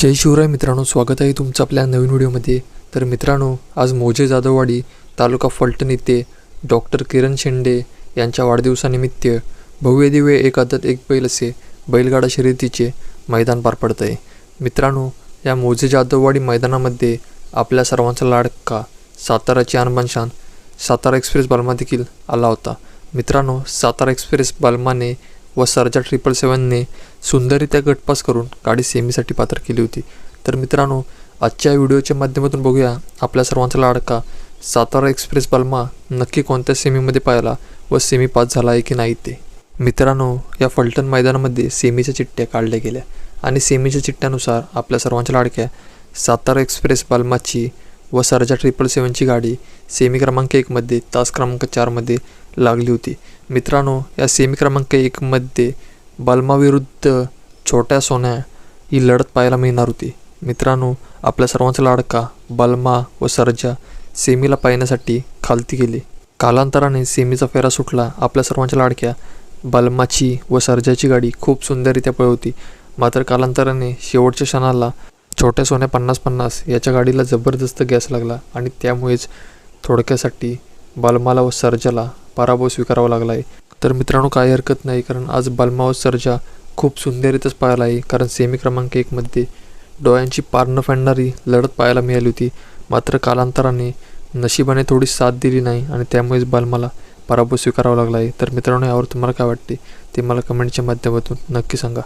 जय शिवराय मित्रांनो स्वागत आहे तुमचं आपल्या नवीन व्हिडिओमध्ये. तर मित्रांनो आज मोजे जाधववाडी तालुका फलटण येथे डॉक्टर किरण शेंडे यांच्या वाढदिवसानिमित्त भव्य दिव्य एक आदत एक बैल असे बैलगाडा शर्यतीचे मैदान पार पडत आहे. मित्रांनो या मोजे जाधववाडी मैदानामध्ये आपल्या सर्वांचा लाडका साताराची आणबानशान सातारा एक्सप्रेस बालमा देखील आला होता. मित्रांनो सातारा एक्सप्रेस बालमाने व सरजा ट्रिपल सेवनने सुंदररित्या गटपास करून गाडी सेमीसाठी पात्र केली होती. तर मित्रांनो आजच्या व्हिडिओच्या माध्यमातून बघूया. आपल्या सर्वांचा लाडका सातारा एक्सप्रेस बालमा नक्की कोणत्या सेमीमध्ये पाहिला व सेमी पास झाला आहे की नाही ते. मित्रांनो या फलटण मैदानामध्ये सेमीच्या चिठ्ठ्या काढल्या गेल्या आणि सेमीच्या चिठ्ठ्यानुसार आपल्या सर्वांच्या लाडक्या सातारा एक्सप्रेस बालमाची व सरजा ट्रिपल सेवनची गाडी सेमी क्रमांक एकमध्ये तास क्रमांक चारमध्ये लागली होती. मित्रांनो या सेमी क्रमांक एकमध्ये बालमाविरुद्ध छोट्या सोन्या ही लढत पाहायला मिळणार होती. मित्रांनो आपल्या सर्वांचा लाडका बालमा व सर्जा सेमीला पाहण्यासाठी खालती गेले. कालांतराने सेमीचा फेरा सुटला. आपल्या सर्वांच्या लाडक्या बलमाची व सर्जाची गाडी खूप सुंदररित्या पळवती मात्र कालांतराने शेवटच्या क्षणाला छोट्या सोन्या पन्नास पन्नास याच्या गाडीला जबरदस्त गॅस लागला आणि त्यामुळेच थोडक्यासाठी बालमाला व सर्जाला पराभव स्वीकारावा लागला आहे तर मित्रांनो काही हरकत नाही कारण आज बालमा सर्जा खूप सुंदरीतच पाहायला आहे कारण सेमी क्रमांक एकमध्ये डोळ्यांची पार न फाडणारी लढत पाहायला मिळाली होती. मात्र कालांतराने नशिबाने थोडी साथ दिली नाही आणि त्यामुळेच बालमाला पराभव स्वीकारावा लागला आहे. तर मित्रांनो यावर तुम्हाला काय वाटते ते मला कमेंटच्या माध्यमातून नक्की सांगा.